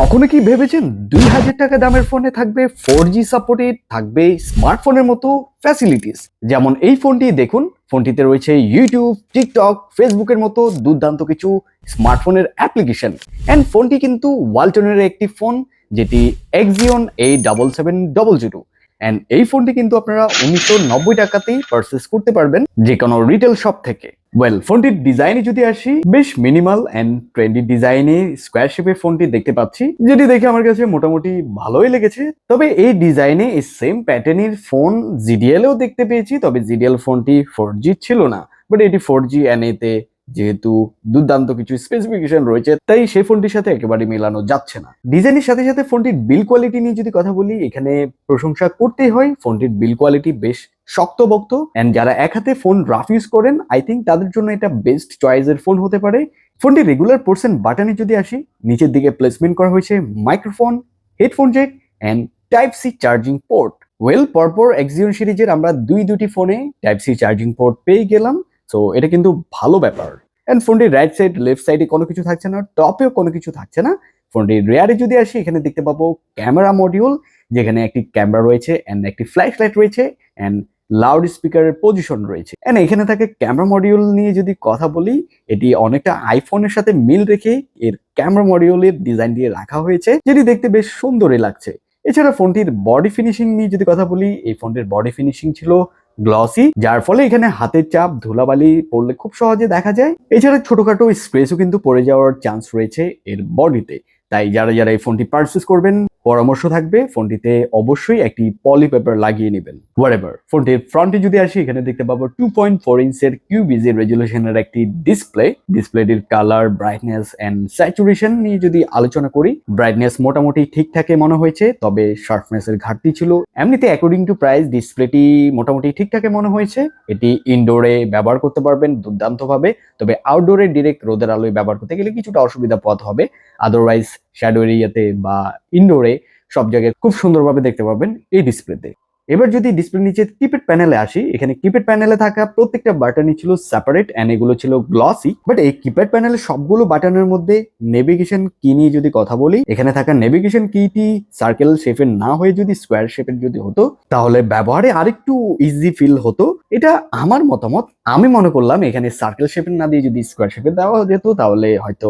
কখনো কি ভেবেছেন? দুই হাজার টাকা দামের ফোনে থাকবে ফোর জি সাপোর্টেড থাকবে স্মার্টফোনের মতো ফ্যাসিলিটিস যেমন এই ফোনটি দেখুন, ফোনটিতে রয়েছে ইউটিউব টিকটক ফেসবুকের মতো দুর্দান্ত কিছু স্মার্টফোনের অ্যাপ্লিকেশন অ্যান্ড ফোনটি কিন্তু ওয়ালটনের একটি ফোন যেটি এক্সিয়ন এই double seven double zero and এই ফোনটি কিন্তু আপনারা উনিশশো নব্বই টাকাতেই পারচেস করতে পারবেন যে কোনো রিটেল শপ থেকে। ওয়েল ফোনটির ডিজাইনে যদি আসি, বেশ মিনিমাল অ্যান্ড ট্রেন্ডি ডিজাইনে স্কোয়ার শেপের ফোনটি দেখতে পাচ্ছি। যেটি দেখে আমার কাছে মোটামুটি ভালোই লেগেছে, তবে এই ডিজাইনে এই সেম প্যাটার্নের ফোন জিডিএলেও দেখতে পেয়েছি, তবে জিডিএল ফোনটি ফোর ছিল না। বাট এটি ফোর জি এতে যেহেতু দুর্দান্ত কিছু স্পেসিফিকেশন রয়েছে, তাই সেই ফোনটির সাথে একেবারে মেলানো যাচ্ছে না। ডিজাইনের সাথে সাথে ফোনটির বিল কোয়ালিটি নিয়ে যদি কথা বলি, এখানে প্রশংসা করতেই হয় ফোনটির বিল কোয়ালিটি বেশ শক্তবক্ত অ্যান্ড যারা এক হাতে ফোন রাফ ইউজ করেন আই থিঙ্ক তাদের জন্য এটা বেস্ট চয়েসের ফোন হতে পারে। ফোনটি রেগুলার পোর্শন বাটনে যদি আসি, নিচের দিকে প্লেসমেন্ট করা হয়েছে microphone headphone jack and type C charging port well পরপর এক্সিয়ন সিরিজের আমরা দুই দুটি ফোনে টাইপ সি চার্জিং পোর্ট পেয়ে গেলাম সো এটা কিন্তু ভালো ব্যাপার। অ্যান্ড ফোনটির রাইট সাইড লেফট সাইডে কোনো কিছু থাকছে না টপেও কোনো কিছু থাকছে না। ফোনটির রেয়ারে যদি আসি, এখানে দেখতে পাবো ক্যামেরা মডিউল যেখানে একটি ক্যামেরা রয়েছে অ্যান্ড একটি ফ্ল্যাশ লাইট রয়েছে অ্যান্ড লাউড স্পিকারের পজিশন রয়েছে। অ্যান্ড এখানে থাকে ক্যামেরা মডিউল নিয়ে যদি কথা বলি, এটি অনেকটা আইফোনের সাথে মিল রেখে এর ক্যামেরা মডিউলের ডিজাইন দিয়ে রাখা হয়েছে, যেটি দেখতে বেশ সুন্দরই লাগছে। এছাড়া ফোনটির বডি ফিনিশিং নিয়ে যদি কথা বলি, এই ফোনটির বডি ফিনিশিং ছিল গ্লসি যার ফলে এখানে হাতের চাপ, ধুলাবালি পড়লে খুব সহজে দেখা যায়। এছাড়া ছোটখাটো স্ক্রেচও কিন্তু পড়ে যাওয়ার চান্স রয়েছে এর বডিতে তাই যারা যারা এই ফোনটি পারচেস করবেন পরামর্শ থাকবে, ফোনটিতে অবশ্যই একটি পলি পেপার লাগিয়ে নেবেন। হোয়ারেভার ফোনটির ফ্রন্টে যদি আসি, এখানে দেখতে পাবো টু পয়েন্ট ফোর ইঞ্চের কিউবিজি রেজুলেশনের একটি ডিসপ্লে ডিসপ্লেটির কালার ব্রাইটনেস অ্যান্ড স্যাচুরেশন নিয়ে যদি আলোচনা করি ব্রাইটনেস মোটামুটি ঠিক ঠিকঠাকই মনে হয়েছে, তবে শার্পনেসের ঘাটতি ছিল। এমনিতে অ্যাকর্ডিং টু প্রাইস ডিসপ্লেটি মোটামুটি ঠিক ঠিকঠাকই মনে হয়েছে। এটি ইনডোরে ব্যবহার করতে পারবেন দুর্দান্তভাবে, তবে আউটডোরে ডিরেক্ট রোদের আলোয় ব্যবহার করতে গেলে কিছুটা অসুবিধা পথ হবে। আদারওয়াইজ শ্যাডো এরিয়াতে বা ইনডোরে সব জায়গায় খুব সুন্দরভাবে দেখতে পাবেন এই ডিসপ্লেতে এবার যদি ডিসপ্লে নিচে কিপ্যাড প্যানেলে আসি, এখানে কিপ্যাড প্যানেলে থাকা প্রত্যেকটা বাটনই ছিল সেপারেট অ্যান্ড এগুলো ছিল গ্লসি বাট এই কিপ্যাড প্যানেলে সবগুলো বাটনের মধ্যে নেভিগেশন কি নিয়ে যদি কথা বলি, এখানে থাকা নেভিগেশন কিটি সার্কেল শেপের না হয়ে যদি স্কোয়ার শেপের যদি হতো, তাহলে ব্যবহারে আরেকটু ইজি ফিল হতো। এটা আমার মতামত। আমি মনে করলাম এখানে সার্কেল শেপের না দিয়ে যদি স্কোয়ার শেপের দেওয়া যেত, তাহলে হয়তো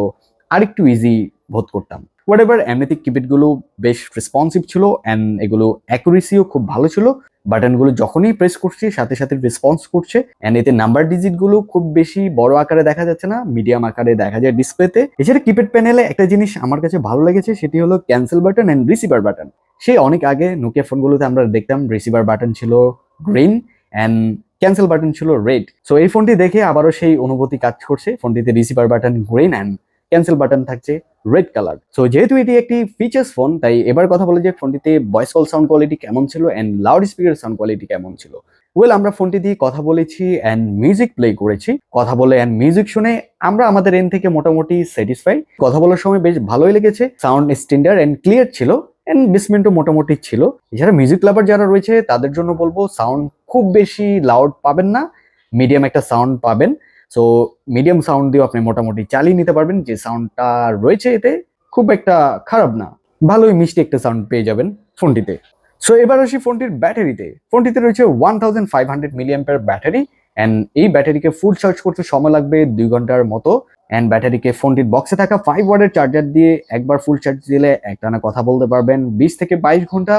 আরেকটু ইজি বোধ করতাম। হোয়াট এভার এমনিতে কিপ্যাডগুলো বেশ রেসপন্সিভ ছিল অ্যান্ড এগুলো অ্যাকুরেসিও খুব ভালো ছিল। বাটনগুলো যখনই প্রেস করছি, সাথে সাথে রেসপন্স করছে অ্যান্ড এতে নাম্বার ডিজিটগুলো খুব বেশি বড় আকারে দেখা যাচ্ছে না মিডিয়াম আকারে দেখা যায় ডিসপ্লেতে এছাড়া কিপ্যাড প্যানেলে একটা জিনিস আমার কাছে ভালো লেগেছে, সেটি হলো cancel button and receiver button সে অনেক আগে নোকিয়া ফোনগুলোতে আমরা দেখতাম রিসিভার বাটন ছিল গ্রিন অ্যান্ড ক্যান্সেল বাটন ছিল রেড সো এই ফোনটি দেখে আবারও সেই অনুভূতি কাজ করছে ফোনটিতে receiver button green and cancel button থাকছে। রেড কালার সো যেহেতু এটি একটি ফিচার্স ফোন তাই এবার কথা বলে যে ফোনটিতে ভয়েস কল সাউন্ড কোয়ালিটি কেমন ছিল and loud speaker sound quality কেমন ছিল। ওয়েল আমরা ফোনটি দিয়ে কথা বলেছি অ্যান্ড মিউজিক প্লে করেছি। কথা বলে অ্যান্ড মিউজিক শুনে আমরা আমাদের এন থেকে মোটামুটি স্যাটিসফাই কথা বলার সময় বেশ ভালোই লেগেছে। সাউন্ড স্ট্যান্ডার্ড অ্যান্ড ক্লিয়ার ছিল অ্যান্ড বেসমেন্টও মোটামুটি ছিল। এছাড়া মিউজিক লাভার যারা রয়েছে, তাদের জন্য বলব সাউন্ড খুব বেশি লাউড পাবেন না। মিডিয়াম একটা সাউন্ড পাবেন। সো মিডিয়াম সাউন্ড দিয়েও আপনি মোটামুটি চালিয়ে নিতে পারবেন, যে সাউন্ডটা রয়েছে এতে খুব একটা খারাপ না। ভালোই মিষ্টি একটা সাউন্ড পেয়ে যাবেন ফোনটিতে। সো এবার আসি ফোনটির ব্যাটারিতে। ফোনটিতে রয়েছে ওয়ান থাউজেন্ড ফাইভ হান্ড্রেড মিলিয়াম্পের ব্যাটারি অ্যান্ড এই ব্যাটারিকে ফুল চার্জ করতে সময় লাগবে দুই ঘণ্টার মতো। অ্যান্ড ব্যাটারিকে ফোনটির বক্সে থাকা ফাইভ ওয়ার্ডের চার্জার দিয়ে একবার ফুল চার্জ দিলে একটানা কথা বলতে পারবেন। বিশ থেকে বাইশ ঘণ্টা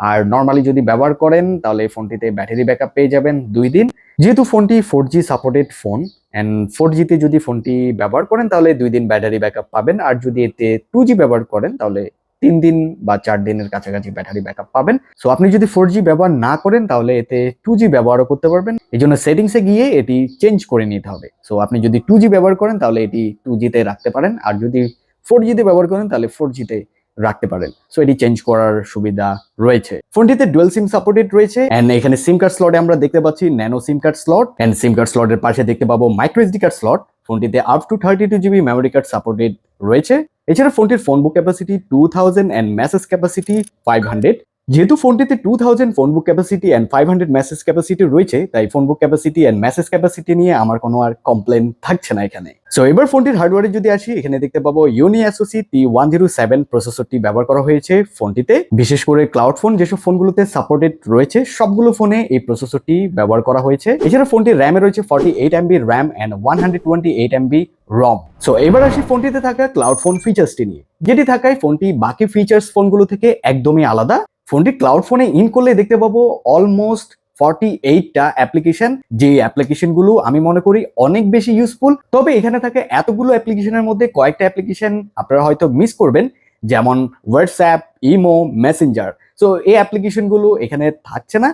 আর নর্মালি যদি ব্যবহার করেন, তাহলে ফোনটিতে ব্যাটারি ব্যাকআপ পেয়ে যাবেন দুই দিন। যেহেতু ফোনটি four G supported phone and four জিতে যদি ফোনটি ব্যবহার করেন, তাহলে দুই দিন ব্যাটারি ব্যাকআপ পাবেন। আর যদি এতে টু জি ব্যবহার করেন, তাহলে তিন দিন বা চার দিনের কাছাকাছি ব্যাটারি ব্যাকআপ পাবেন। সো আপনি যদি ফোর জি ব্যবহার না করেন, তাহলে এতে টু জি ব্যবহারও করতে পারবেন। এই জন্য সেটিংসে গিয়ে এটি চেঞ্জ করে নিতে হবে। সো আপনি যদি টু জি ব্যবহার করেন, তাহলে এটি টু জিতে রাখতে পারেন। আর যদি ফোর জিতে ব্যবহার করেন, তাহলে ফোর জিতে রাখতে পারেন। সো এটি চেঞ্জ করার সুবিধা রয়েছে। ফোনটিতে ডুয়েল সিম সাপোর্টেড রয়েছে। এন্ড এখানে সিম কার্ড স্লটে আমরা দেখতে পাচ্ছি nano SIM card slot and SIM card স্লটের পাশে দেখতে পাবো মাইক্রো এসডি কার্ড স্লট ফোনটিতে up to thirty two GB memory card supported রয়েছে। এছাড়া ফোনটির phone book capacity two thousand and message capacity five hundred যেহেতু ফোনটিতে two thousand phone book capacity and five hundred message capacity রয়েছে, তাই phone book capacity and message capacity নিয়ে আমার কোনো আর কমপ্লেন থাকছে না এখানে। সো এবার ফোনটির হার্ডওয়্যারে যদি আসি, এখানে দেখতে পাবো Unisoc T one zero seven প্রসেসরটি ব্যবহার করা হয়েছে ফোনটিতে বিশেষ করে ক্লাউড ফোন যেসব ফোনগুলোতে সাপোর্টেড রয়েছে, সবগুলো ফোনে এই প্রসেসরটি ব্যবহার করা হয়েছে। এছাড়া ফোনটির র্যামে রয়েছে forty eight MB RAM and one hundred twenty eight MB ROM so এবার আসি ফোনটিতে থাকা ক্লাউড ফোন ফিচার্সটি নিয়ে। যেটি থাকায় ফোনটি বাকি ফিচার্স ফোনগুলো থেকে একদমই আলাদা। ফোনটি ক্লাউড ফোনে ইন করলে দেখতে পাবো অলমোস্ট ফর্টি এইটটা অ্যাপ্লিকেশন যে অ্যাপ্লিকেশনগুলো আমি মনে করি অনেক বেশি ইউজফুল তবে এখানে থাকে এতগুলো অ্যাপ্লিকেশনের মধ্যে কয়েকটা অ্যাপ্লিকেশন আপনারা হয়তো মিস করবেন, যেমন হোয়াটসঅ্যাপ ইমো মেসেঞ্জার সো এই অ্যাপ্লিকেশনগুলো এখানে থাকছে না।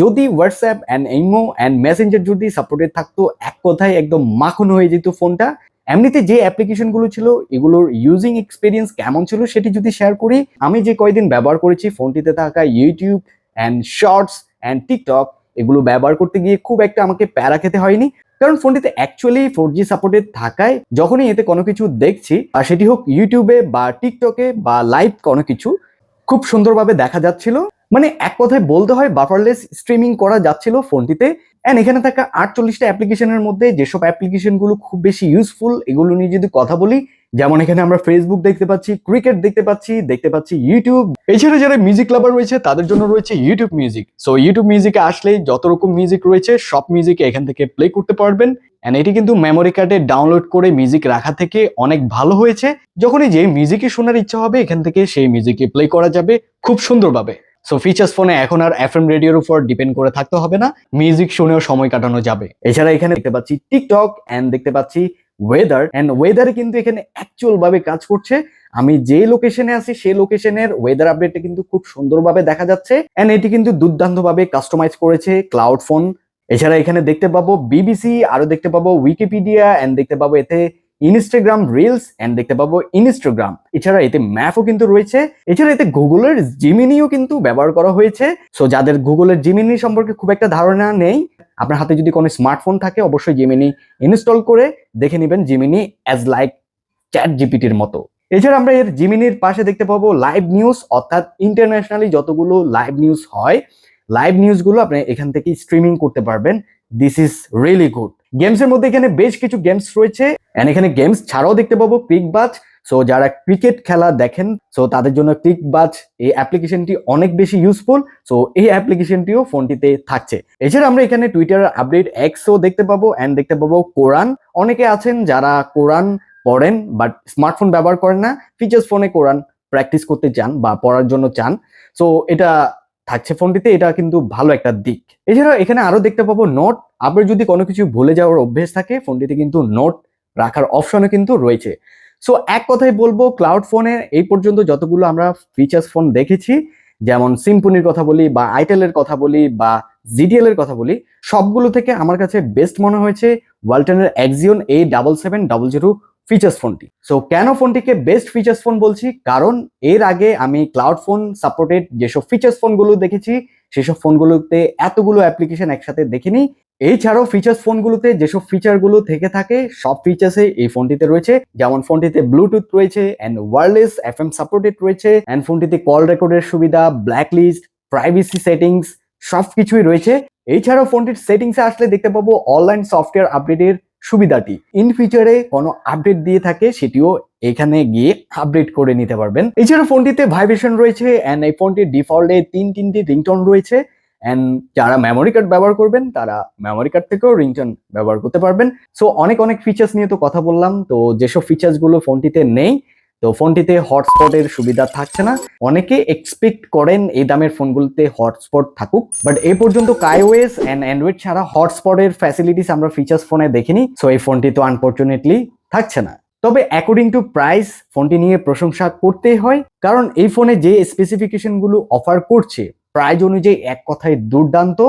যদি WhatsApp and imo and messenger যদি সাপোর্টেড থাকতো, এক কথায় একদম মাখন হয়ে যেত ফোনটা। এমনিতে যে অ্যাপ্লিকেশনগুলো ছিল, এগুলোর ইউজিং এক্সপিরিয়েন্স কেমন ছিল সেটি যদি শেয়ার করি, আমি যে কয়দিন ব্যবহার করেছি, ফোনটিতে থাকা YouTube and shorts and TikTok এগুলো ব্যবহার করতে গিয়ে খুব একটা আমাকে প্যারা খেতে হয়নি। কারণ ফোনটিতে অ্যাকচুয়ালি ফোর জি সাপোর্টেড থাকায়, যখনই এতে কোনো কিছু দেখছি, আর সেটি হোক ইউটিউবে বা টিকটকে বা লাইভ কোনো কিছু, খুব সুন্দরভাবে দেখা যাচ্ছিল। মানে এক কথায় বলতে হয়, বাফারলেস স্ট্রিমিং করা যাচ্ছিল ফোনটিতে। অ্যান্ড এখানে থাকা আটচল্লিশটা অ্যাপ্লিকেশনের মধ্যে যেসব অ্যাপ্লিকেশনগুলো খুব বেশি ইউজফুল এগুলো নিয়ে যদি কথা বলি, যেমন এখানে আমরা ফেসবুক দেখতে পাচ্ছি ক্রিকেট দেখতে পাচ্ছি দেখতে পাচ্ছি ইউটিউব এছাড়া যারা মিউজিক লাভার রয়েছে, তাদের জন্য রয়েছে ইউটিউব মিউজিক সো ইউটিউব মিউজিকে আসলে যত রকম মিউজিক রয়েছে, সব মিউজিক এখান থেকে প্লে করতে পারবেন। অ্যান্ড এটি কিন্তু মেমোরি কার্ডে ডাউনলোড করে মিউজিক রাখা থেকে অনেক ভালো হয়েছে। যখনই যে মিউজিকে শোনার ইচ্ছা হবে, এখান থেকে সেই মিউজিকে প্লে করা যাবে খুব সুন্দরভাবে। সো ফিচার্স ফোনে এখন আর এফ এম রেডিওর উপর ডিপেন্ড করে থাকতে হবে না। মিউজিক শুনেও সময় কাটানো যাবে। এছাড়া এখানে দেখতে পাচ্ছি টিকটক অ্যান্ড দেখতে পাচ্ছি ওয়েদার অ্যান্ড ওয়েদার কিন্তু এখানে অ্যাকচুয়াল ভাবে কাজ করছে। আমি যে লোকেশনে আছি, সেই লোকেশনের ওয়েদার আপডেটটা কিন্তু খুব সুন্দরভাবে দেখা যাচ্ছে। অ্যান্ড এটি কিন্তু দুর্দান্তভাবে কাস্টমাইজ করেছে ক্লাউড ফোন এছাড়া এখানে দেখতে পাবো বিবিসি আরও দেখতে পাবো উইকিপিডিয়া অ্যান্ড দেখতে পাবো এতে ইনস্টাগ্রাম রিলস অ্যান্ড দেখতে পাবো ইনস্টাগ্রাম এছাড়া এতে ম্যাপও কিন্তু রয়েছে। এছাড়া এতে গুগলের জিমিনিও কিন্তু ব্যবহার করা হয়েছে। সো যাদের গুগলের জিমিনি সম্পর্কে খুব একটা ধারণা নেই, আপনার হাতে যদি কোনো স্মার্টফোন থাকে, অবশ্যই জিমিনি ইনস্টল করে দেখে নেবেন জিমিনি অ্যাজ লাইক চ্যাট জিপিটির মতো। এছাড়া আমরা এর জিমিনির পাশে দেখতে পাবো লাইভ নিউজ অর্থাৎ ইন্টারন্যাশনালি যতগুলো লাইভ নিউজ হয় লাইভ নিউজগুলো আপনি এখান থেকে স্ট্রিমিং করতে পারবেন। This is really good games এর মধ্যে এখানে বেশ কিছু গেমস রয়েছে এন্ড এখানে গেমস ছাড়াও দেখতে পাবো ক্রিক বাজ সো যারা ক্রিকেট খেলা দেখেন সো তাদের জন্য ক্রিক বাজ এই অ্যাপ্লিকেশনটি অনেক বেশি ইউজফুল সো এই অ্যাপ্লিকেশনটিও ফোনটিতে থাকছে। এছাড়া আমরা এখানে টুইটার আপডেট এক্সও দেখতে পাবো অ্যান্ড দেখতে পাবো কোরআন অনেকে আছেন যারা কোরআন পড়েন বাট স্মার্টফোন ব্যবহার করেন না ফিচার্স ফোনে কোরআন প্র্যাকটিস করতে চান বা পড়ার জন্য চান। সো এটা থাকছে ফোনটিতে এটা কিন্তু ভালো একটা দিক। এছাড়াও এখানে আরও দেখতে পাবো নোট আপনার যদি কোনো কিছু ভুলে যাওয়ার অভ্যেস থাকে ফোনটিতে কিন্তু নোট রাখার অপশনও কিন্তু রয়েছে। সো এক কথায় বলব ক্লাউড ফোনে এই পর্যন্ত যতগুলো আমরা ফিচার্স ফোন দেখেছি, যেমন সিম্পনির কথা বলি, বা আইটেলের কথা বলি, বা জিডিএল এর কথা বলি, সবগুলো থেকে আমার কাছে বেস্ট মনে হয়েছে ওয়ালটনের Axion A double seven double zero features ফোনটি সো কেন ফোনটিকে বেস্ট ফিচার্স ফোন বলছি? কারণ এর আগে আমি ক্লাউড ফোন সাপোর্টেড যেসব ফিচার্স ফোনগুলো দেখেছি, সেসব ফোনগুলোতে এতগুলো অ্যাপ্লিকেশন একসাথে দেখিনি। এছাড়াও ফিচার্স ফোনগুলোতে যেসব ফিচারগুলো থেকে থাকে, সব ফিচার্সে এই ফোনটিতে রয়েছে। যেমন ফোনটিতে ব্লুটুথ রয়েছে and wireless F M supported রয়েছে অ্যান্ড ফোনটিতে কল রেকর্ডের সুবিধা ব্ল্যাক লিস্ট প্রাইভেসি সেটিংস সব কিছুই রয়েছে। এছাড়াও ফোনটির সেটিংসে আসলে দেখতে পাবো অনলাইন সফটওয়্যার আপডেটের সুবিধাটি। ইন ফিউচারে কোনো আপডেট দিয়ে থাকে, সেটিও এখানে গিয়ে আপডেট করে নিতে পারবেন। এছাড়া ফোনটিতে ভাইব্রেশন রয়েছে অ্যান্ড এই ফোনটির ডিফল্টে তিন তিনটি রিংটোন রয়েছে অ্যান্ড যারা মেমোরি কার্ড ব্যবহার করবেন, তারা মেমোরি কার্ড থেকেও রিংটোন ব্যবহার করতে পারবেন। সো অনেক অনেক ফিচার্স নিয়ে তো কথা বললাম, তো যেসব ফিচার্সগুলো ফোনটিতে নেই তো ফোনটিতে হটস্পটের সুবিধা থাকছে না। অনেকে এক্সপেক্ট করেন এই দামের ফোনগুলোতে হটস্পট থাকুক বাট এ পর্যন্ত কাইওএস অ্যান্ড অ্যান্ড্রয়েড ছাড়া হটস্পটের ফ্যাসিলিটিস আমরা ফিচার্স ফোনে দেখিনি সো এই ফোনটি তো আনফর্চুনেটলি থাকছে না। তবে অ্যাকর্ডিং টু প্রাইস ফোনটি নিয়ে প্রশংসা করতেই হয়, কারণ এই ফোনে যে স্পেসিফিকেশনগুলো অফার করছে প্রাইস অনুযায়ী এক কথায় দুর্দান্ত,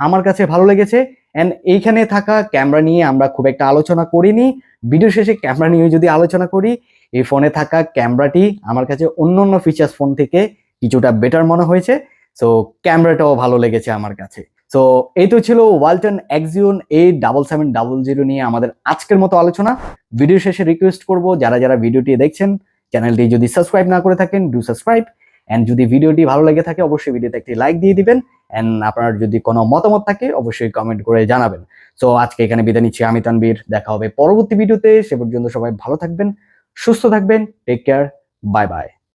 আমার কাছে ভালো লেগেছে অ্যান্ড এইখানে থাকা ক্যামেরা নিয়ে আমরা খুব একটা আলোচনা করিনি। ভিডিও শেষে ক্যামেরা নিয়ে যদি আলোচনা করি এই ফোনে থাকা ক্যামেরাটি আমার কাছে অন্য অন্য ফিচার্স ফোন থেকে কিছুটা বেটার মনে হয়েছে। সো ক্যামেরাটাও ভালো লেগেছে আমার কাছে। সো এই তো ছিল Walton Axion A double seven double zero নিয়ে আমাদের আজকের মতো আলোচনা। ভিডিও শেষে রিকোয়েস্ট করব, যারা যারা ভিডিওটি দেখছেন চ্যানেলটি যদি সাবস্ক্রাইব না করে থাকেন ডু সাবস্ক্রাইব অ্যান্ড যদি ভিডিওটি ভালো লেগে থাকে, অবশ্যই ভিডিওতে একটি লাইক দিয়ে দিবেন। অ্যান্ড আপনার যদি কোনো মতামত থাকে, অবশ্যই কমেন্ট করে জানাবেন। সো আজকে এখানে বিদায় নিচ্ছি, আমি তানবীর দেখা হবে পরবর্তী ভিডিওতে সে পর্যন্ত সবাই ভালো থাকবেন। সুস্থ থাকবেন টেক কেয়ার বাই বাই